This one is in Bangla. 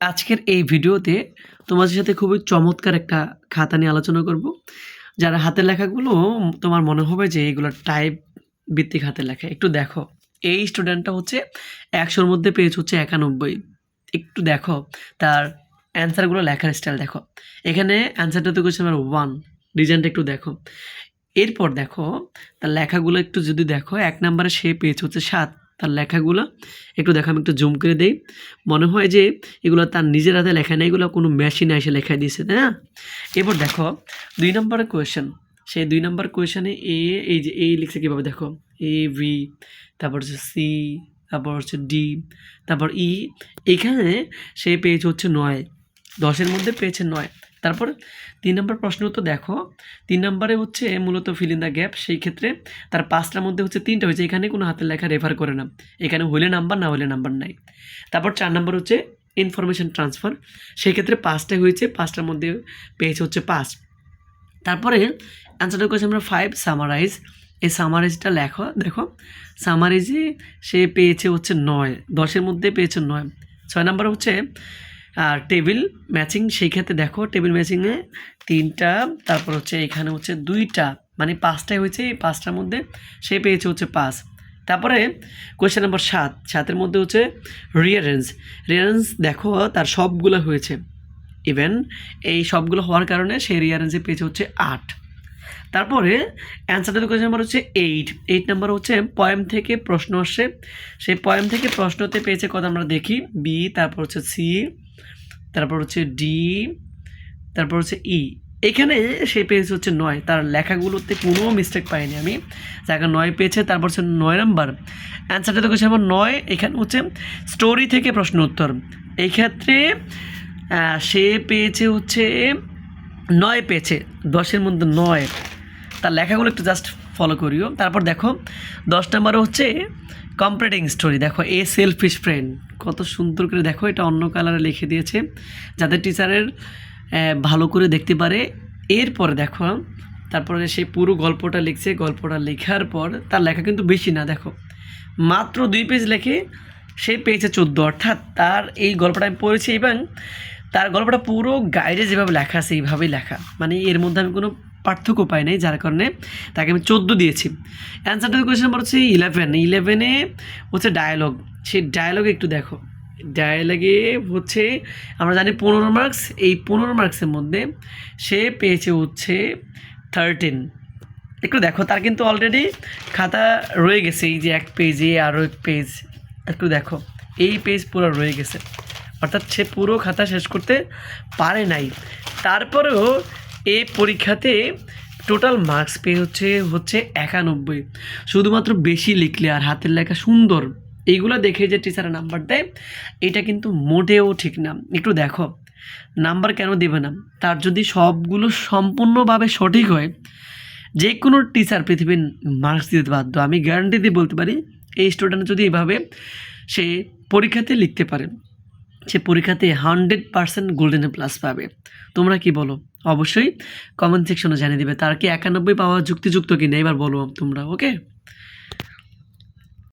আজকের এই ভিডিওতে তোমাদের সাথে খুবই চমৎকার একটা খাতা নিয়ে আলোচনা করব। যারা হাতের লেখাগুলো তোমার মনে হবে যে এগুলো টাইপ ভিত্তিক হাতের লেখা। একটু দেখো। এই স্টুডেন্টটা হচ্ছে একশোর মধ্যে পেয়েছে হচ্ছে ৯১। একটু দেখো, তার অ্যান্সারগুলো লেখার স্টাইল দেখো। এখানে অ্যান্সারটাতে কোয়েশ্চেন নাম্বার 1 ডিজাইনটা একটু দেখো। এরপর দেখো, তার লেখাগুলো একটু যদি দেখো, এক নাম্বারে সে পেয়েছে হচ্ছে ৭ তার লেখাগুলো একটু দেখো আমি একটু জুম করে দেই। মনে হয় যে এগুলো তার নিজের হাতে লেখা না এগুলো কোনো মেশিনে এসে লেখা দিয়েছে, তাই না? এরপর দেখো দুই নম্বরের কোয়েশ্চেন। সেই দুই নম্বর কোয়েশনে এ এই যে এই লিখছে কীভাবে দেখো। এ, ভি তারপর হচ্ছে সি, তারপর হচ্ছে ডি, তারপর ই। এখানে সে পেয়েছে হচ্ছে নয় দশের মধ্যে পেয়েছে ৯। তারপর তিন নম্বর প্রশ্ন উত্তর দেখো। তিন নম্বরে হচ্ছে মূলত ফিল ইন দ্য গ্যাপ সেই ক্ষেত্রে তার পাঁচটার মধ্যে হচ্ছে ৩ টা হয়েছে। এখানে কোনো হাতের লেখা রেফার করে না। এখানে হইলে নাম্বার না হইলে নাম্বার নাই। তারপর চার নম্বর হচ্ছে ইনফরমেশন ট্রান্সফার। সেক্ষেত্রে ৫ টাই হয়েছে। পাঁচটার মধ্যে পেয়েছে হচ্ছে পাঁচ তারপরে অ্যান্সারটা করেছি আমরা ফাইভ সামারাইজ। এই সামারাইজটা লেখো, দেখো। সামারাইজে সে পেয়েছে হচ্ছে নয়, দশের মধ্যে পেয়েছে ৯। ৬ নম্বর হচ্ছে আর টেবিল ম্যাচিং সেই ক্ষেত্রে দেখো টেবিল ম্যাচিংয়ে তিনটা তারপর হচ্ছে এখানে হচ্ছে দুইটা মানে পাঁচটাই হয়েছে। এই পাঁচটার মধ্যে সে পেয়েছে হচ্ছে পাঁচ তারপরে কোয়েশ্চেন নাম্বার সাত সাতের মধ্যে হচ্ছে রিঅ্যারেঞ্জ। রিঅ্যারেঞ্জ দেখো তার সবগুলো হয়েছে। ইভেন এই সবগুলো হওয়ার কারণে সে রিঅ্যারেঞ্জে পেয়েছে হচ্ছে আট তারপরে অ্যান্সারটা কোয়েশ্চেন নাম্বার হচ্ছে ৮। ৮ নাম্বার হচ্ছে পয়েম থেকে প্রশ্ন আসছে। সেই পয়েম থেকে প্রশ্নতে পেয়েছে কত আমরা দেখি। বি তারপর হচ্ছে সি, তারপর হচ্ছে ডি, তারপর হচ্ছে ই। এখানে সে পেয়েছে হচ্ছে নয় তার লেখাগুলোতে কোনো মিস্টেক পাইনি আমি। জায়গা নয় পেয়েছে তারপর হচ্ছে নয় নাম্বার। অ্যান্সারটা কোয়েশ্চেন নাম্বার ৯ এখানে হচ্ছে স্টোরি থেকে প্রশ্ন উত্তর। এই ক্ষেত্রে সে পেয়েছে হচ্ছে নয় পেয়েছে। দশের মধ্যে নয় তার লেখাগুলো একটু জাস্ট ফলো করিও। তারপর দেখো ১০ নাম্বারে হচ্ছে কম্প্লিটিং স্টোরি দেখো, এ সেলফিশ ফ্রেন্ড কত সুন্দর করে দেখো, এটা অন্য কালারে লিখে দিয়েছে। যাতে টিচারের ভালো করে দেখতে পারে, এরপরে দেখো, তারপরে সে পুরো গল্পটা লিখছে। গল্পটা লেখার পর তার লেখা কিন্তু বেশি না, দেখো। মাত্র দুই পেজ লেখে সে পেয়েছে চোদ্দ। অর্থাৎ তার এই গল্পটা আমি পড়েছি এবং তার গল্পটা পুরো গাইডে যেভাবে লেখা আছে, এইভাবেই লেখা। মানে এর মধ্যে আমি কোনো পার্থক্য পাই নাই, যার কারণে তাকে আমি চোদ্দ দিয়েছি। অ্যান্সারটা কোয়েশ্চেন নাম্বার হচ্ছে ইলেভেন ইলেভেনে হচ্ছে ডায়ালগ সেই ডায়ালগে একটু দেখো। ডায়ালগে হচ্ছে, আমরা জানি পনেরো মার্কস এই পনেরো মার্কসের মধ্যে সে পেয়েছে হচ্ছে থার্টিন একটু দেখো, তার কিন্তু অলরেডি খাতা রয়ে গেছে। এই যে এক পেজে আরও এক পেজ একটু দেখো, এই পেজ পুরো রয়ে গেছে। অর্থাৎ সে পুরো খাতা শেষ করতে পারে নাই। তারপরেও এই পরীক্ষাতে টোটাল মার্কস পেয়ে হচ্ছে হচ্ছে একানব্বই। শুধুমাত্র বেশি লিখলে আর হাতের লেখা সুন্দর, এইগুলো দেখে যে টিচারের নাম্বার দেয়, এটা কিন্তু মোটেও ঠিক না। একটু দেখো নাম্বার কেন দেবে না? তার যদি সবগুলো সম্পূর্ণভাবে সঠিক হয় যে কোনো টিচার পৃথিবীর মার্কস দিতে বাধ্য। আমি গ্যারান্টি দিয়ে বলতে পারি, এই স্টুডেন্ট যদি এভাবে সে পরীক্ষাতে লিখতে পারে। সে পরীক্ষাতে হান্ড্রেড পার্সেন্ট গোল্ডেন প্লাস পাবে। তোমরা কি বলো? অবশ্যই কমেন্ট সেকশনে জানিয়ে দেবে, তার কি একানব্বই পাওয়া যুক্তিযুক্ত কি না এবার বলো তোমরা ওকে